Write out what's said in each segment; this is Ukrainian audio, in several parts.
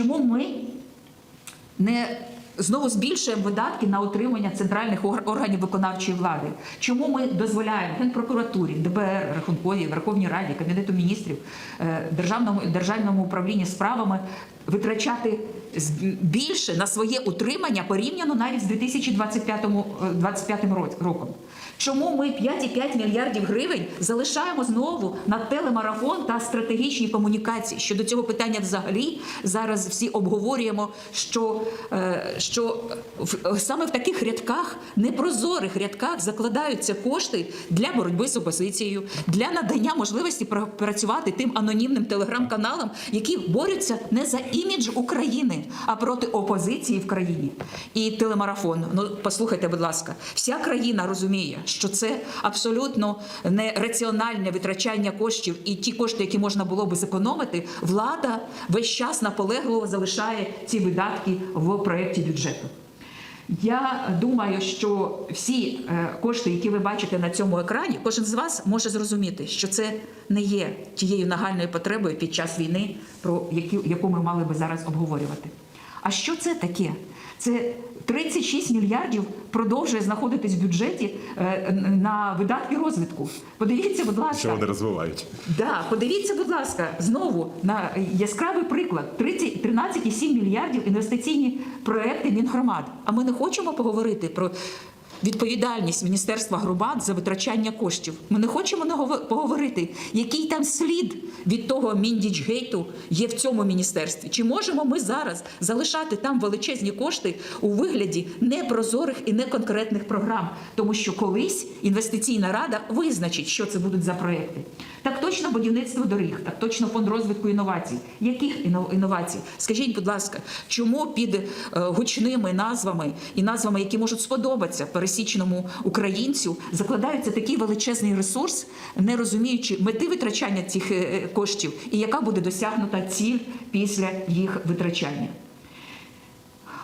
Чому ми не знову збільшуємо видатки на утримання центральних органів виконавчої влади? Чому ми дозволяємо Генпрокуратурі, ДБР, Рахунковій, Верховній Раді, Кабінету міністрів, е, Державному, Державному управлінні справами витрачати більше на своє утримання порівняно навіть з 2025 е, 25 ро- роком? Чому ми 5,5 мільярдів гривень залишаємо знову на телемарафон та стратегічні комунікації? Щодо цього питання взагалі зараз всі обговорюємо, що, е, що в- саме в таких рядках, непрозорих рядках, закладаються кошти для боротьби з опозицією, для надання можливості працювати тим анонімним телеграм-каналам, які борються не за імідж України, а проти опозиції в країні. І телемарафон. Ну послухайте, будь ласка, вся країна розуміє, що це абсолютно нераціональне витрачання коштів, і ті кошти, які можна було би зекономити, влада весь час наполегливо залишає ці видатки в проєкті бюджету. Я думаю, що всі е, кошти, які ви бачите на цьому екрані, кожен з вас може зрозуміти, що це не є тією нагальною потребою під час війни, про яку, яку ми мали би зараз обговорювати. А що це таке? Це 36 мільярдів продовжує знаходитись в бюджеті е, на видатки розвитку. Подивіться, будь ласка, Що вони розвивають? Да, подивіться, будь ласка, знову на яскравий приклад: 30, 13,7 мільярдів інвестиційні проекти Мінгромад. А ми не хочемо поговорити про відповідальність Міністерства громад за витрачання коштів. Ми не хочемо нагово- поговорити, який там слід від того Міндічгейту є в цьому міністерстві. Чи можемо ми зараз залишати там величезні кошти у вигляді непрозорих і неконкретних програм, тому що колись інвестиційна рада визначить, що це будуть за проекти. Так точно будівництво доріг, так точно фонд розвитку інновацій. Яких інновацій? Скажіть, будь ласка, чому під е, гучними назвами і назвами, які можуть сподобатися пересічному українцю, закладаються такий величезний ресурс, не розуміючи мети витрачання цих е, коштів і яка буде досягнута ціль після їх витрачання?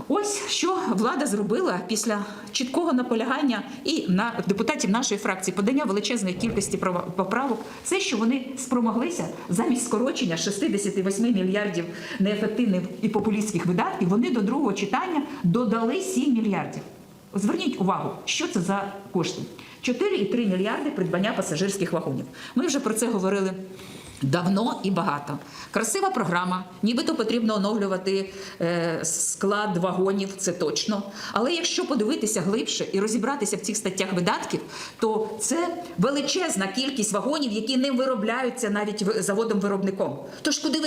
Ось що влада зробила після чіткого наполягання і на депутатів нашої фракції подання величезної кількості поправок. Все, що вони спромоглися замість скорочення 68 мільярдів неефективних і популістських видатків, вони до другого читання додали 7 мільярдів. Зверніть увагу, що це за кошти: 4,3 мільярди придбання пасажирських вагонів. Ми вже про це говорили. Давно і багато. Красива програма, нібито потрібно оновлювати е, склад вагонів, це точно. Але якщо подивитися глибше і розібратися в цих статтях видатків, то це величезна кількість вагонів, які не виробляються навіть заводом-виробником. Тож куди ви